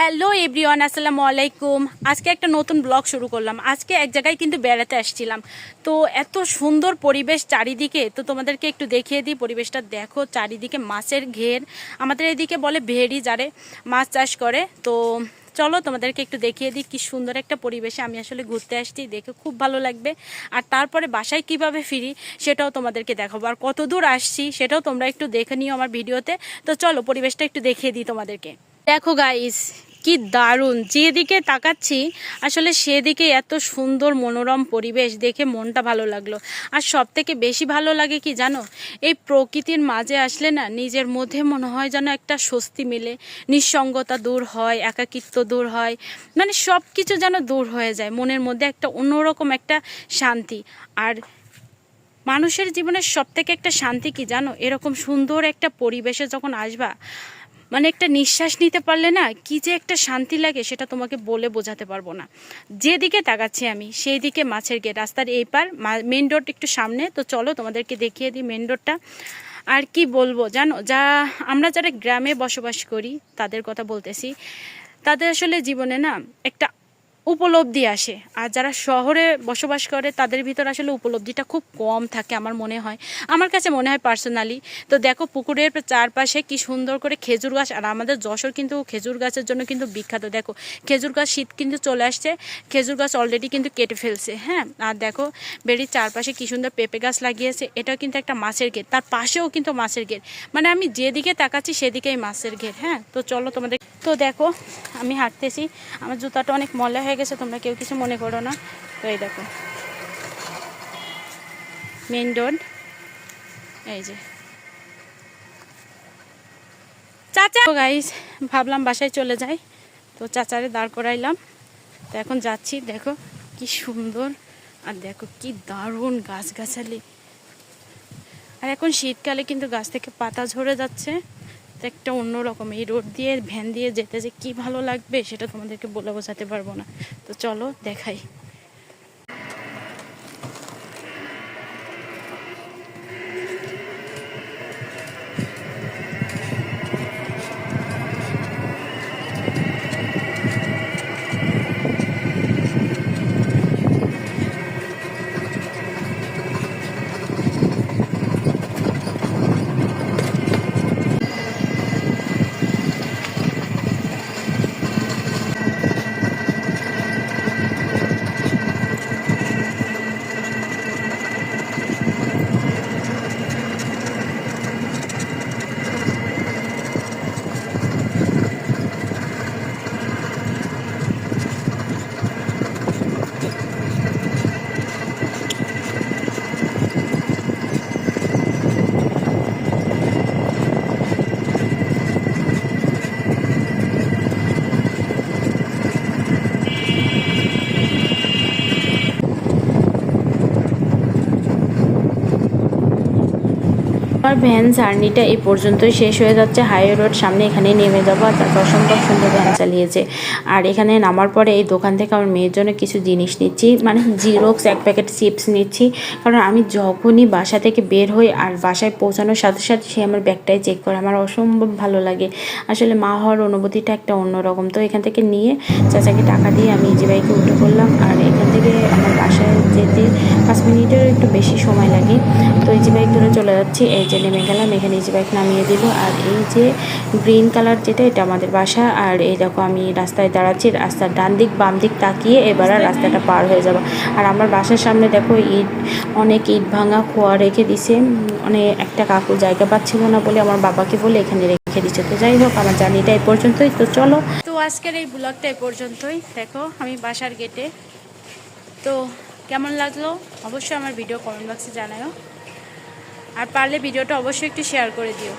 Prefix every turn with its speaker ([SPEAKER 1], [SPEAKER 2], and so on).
[SPEAKER 1] Hello everyone, আসসালামু আলাইকুম। আজকে একটা নতুন ব্লগ শুরু করলাম। আজকে এক জায়গায় কিন্তু বেড়াতে আসছিলাম। তো এত সুন্দর পরিবেশ চারিদিকে, তো তোমাদেরকে একটু দেখিয়ে দিই। পরিবেশটা দেখো, চারিদিকে মাছের ঘের। আমাদের এদিকে বলে ভেড়ি যারে মাছ চাষ করে। তো চলো তোমাদেরকে একটু দেখিয়ে দিই কি সুন্দর একটা পরিবেশে আমি আসলে ঘুরতে আসছি। দেখে খুব ভালো লাগবে। আর তারপরে বাসায় কীভাবে ফিরি সেটাও তোমাদেরকে দেখাবো। আর কত দূর আসছি সেটাও তোমরা একটু দেখে নিও আমার ভিডিওতে। তো চলো পরিবেশটা একটু দেখিয়ে দিই তোমাদেরকে। দেখো গাইস কি দারুণ। যেদিকে তাকাচ্ছি, আসলে সেদিকে এত সুন্দর মনোরম পরিবেশ দেখে মনটা ভালো লাগল। আর সব থেকে বেশি ভালো লাগে কি জানো? এই প্রকৃতির মাঝে আসলে না, নিজের মধ্যে মনে হয় যেন একটা স্বস্তি মিলে। নিঃসঙ্গতা দূর হয়, একাকিত্ব দূর হয় মানে সব কিছু যেন দূর হয়ে যায়, মনের মধ্যে একটা অন্যরকম একটা শান্তি। আর মানুষের জীবনের সব থেকে একটা শান্তি কি জানো? এরকম সুন্দর একটা পরিবেশে যখন আসবা মানে একটা নিঃশ্বাস নিতে পারলে না কি যে একটা শান্তি লাগে সেটা তোমাকে বলে বোঝাতে পারব না। যেদিকে তাকাচ্ছি আমি সেই দিকে মাছের গেট। রাস্তার এই পার মেন রোড একটু সামনে। তো চলো তোমাদেরকে দেখিয়ে দিই মেন রোডটা আর কি বলব, জানো, যা, আমরা যারা গ্রামে বসবাস করি, তাদের কথা বলতেছি। তাদের আসলে জীবনে না একটা উপলব্ধি আসে। আর যারা শহরে বসবাস করে, তাদের ভিতর আসলে উপলব্ধিটা খুব কম থাকে আমার মনে হয়। আমার কাছে মনে হয় পার্সোনালি তো দেখো পুকুরের চারপাশে কি সুন্দর করে খেজুর গাছ, আর আমাদের যশোর কিন্তু খেজুর গাছের জন্য কিন্তু বিখ্যাত। দেখো, খেজুর গাছ শীত কিন্তু চলে আসছে, খেজুর গাছ অলরেডি কিন্তু কেটে ফেলছে হ্যাঁ? আর দেখো, বেড়ির চারপাশে কি সুন্দর পেঁপে গাছ লাগিয়েছে, এটাও কিন্তু একটা মাছের গেট তার পাশেও কিন্তু মাছের গেট মানে আমি যেদিকে তাকাচ্ছি, সেদিকেই মাছের গেট হ্যাঁ? তো চলো তোমাদের তো দেখো, আমি হাঁটতেছি। আমার জুতাটা অনেক ময়লা হয়ে গেছে, তোমরা কেউ কিছু মনে করো না। তো এই দেখো। মেন রোড এই যে। চাচা! গাইস ভাবলাম বাসায় চলে যাই। তো চাচারে দাঁড় করাইলাম। তো এখন যাচ্ছি, দেখো কি সুন্দর। আর দেখো কি দারুণ গাছগাছালি। আর এখন শীতকালে কিন্তু গাছ থেকে পাতা ঝরে যাচ্ছে। একটা অন্যরকম এই রোড দিয়ে, ভ্যান দিয়ে যেতে যে কি ভালো লাগবে, সেটা তোমাদেরকে বলে বোঝাতে পারব না। তো চলো, দেখাই। আমার ভ্যান জার্নিটা এই পর্যন্তই শেষ হয়ে যাচ্ছে। হাইওয়ে রোড সামনে এখানে নেমে যাব। আর তারপর অসম্ভব সুন্দর ভ্যান চালিয়েছে। আর এখানে নামার পরে এই দোকান থেকে আমার মেয়ের জন্য কিছু জিনিস নিচ্ছি। মানে জিরোক্স এক প্যাকেট চিপস নিচ্ছি। কারণ আমি যখনই বাসা থেকে বের হই আর বাসায় পৌঁছানোর সাথে সাথে সে আমার ব্যাগটাই চেক করে। আমার অসম্ভব ভালো লাগে। আসলে মা হওয়ার অনুভূতিটা একটা অন্যরকম। তো এখান থেকে নিয়ে চাচাকে টাকা দিয়ে আমি ইজি বাইকে উঠে পড়লাম। আর এখান থেকে আমার বাসায় যেতে পাঁচ মিনিটের একটু বেশি সময় লাগে। তো ইজি বাইক ধরে চলে যাচ্ছি। এই যে নেমে গেলাম, এখানে ইজি বাইক নামিয়ে দিল। আর এই যে গ্রিন কালার যেটা, এটা আমাদের বাসা। আর এই দেখো আমি রাস্তায় দাঁড়াচ্ছি, রাস্তার ডান দিক, বাম দিক তাকিয়ে এবার আর রাস্তাটা পার হয়ে যাব। আর আমার বাসার সামনে দেখো ইট, অনেক ইট ভাঙা খোয়া রেখে দিছে। মানে একটা কাকু জায়গা পাচ্ছিল না বলে আমার বাবাকে বলে এখানে রেখে দিচ্ছে তো যাই হোক, আমার জার্নিটা এই পর্যন্তই। তো চলো। তো আজকের এই ব্লগটা এই পর্যন্তই। দেখো, আমি বাসার গেটে তো কেমন লাগল? অবশ্যই আমার ভিডিও কমেন্ট বক্সে জানাও আর পারলে ভিডিওটা অবশ্যই একটু শেয়ার করে দিও।